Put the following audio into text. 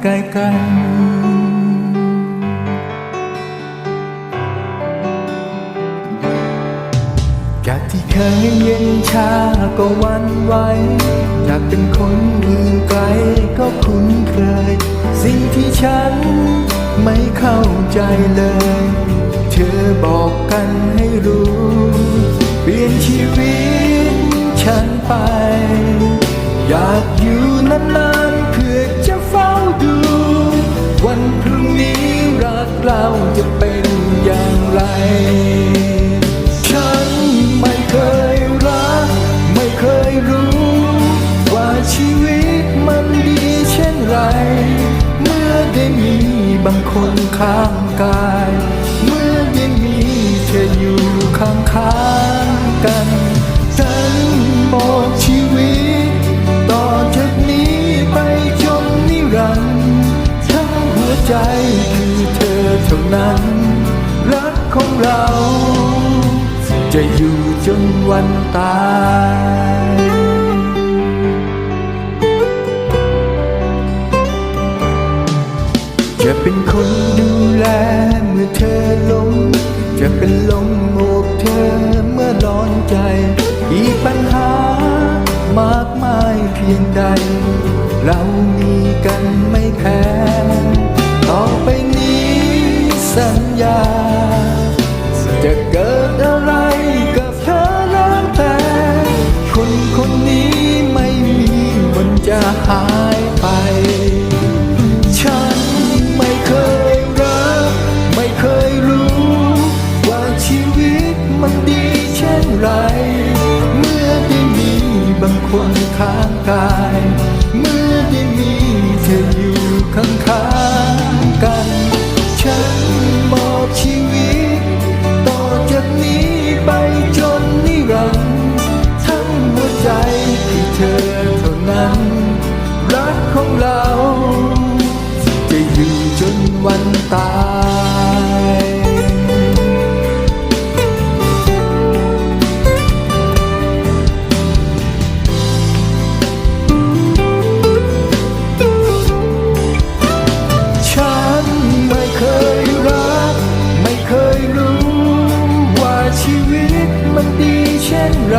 ไม่ไกลกันจากที่เคยเย็นชาก็วันไหวจากเป็นคนอื่นไกลก็คุ้นเคย สิ่งที่ฉันไม่เข้าใจเลย เธอบอกกันให้รู้ เปลี่ยนชีวิตฉันไป เป็นอย่างไร ฉันไม่เคยรัก ไม่เคยรู้ ว่าชีวิตมันดีเช่นไร เมื่อได้มีบางคนข้างกาย นั้น รักของเรา จะอยู่จนวันตายจะเป็นคนดูแลเมื่อเธอล้มจะเป็นลมโอบเธอเมื่อร้อนใจ อีกปัญหามากมายเพียงใด เรามีกันไม่แพ้ต่อไป สัญญา จะเกิดอะไรกับเธอแล้วแต่ คนคนนี้ไม่มีวันจะหายไป ฉันไม่เคยรัก ไม่เคยรู้ ว่าชีวิตมันดีเช่นไร เมื่อได้มีบางคนข้างกาย ใจคือเธอเท่านั้น รักของเรา จะอยู่จนวันตายฉันไม่เคยรักไม่เคยรู้ว่าชีวิตมันดีเช่นไร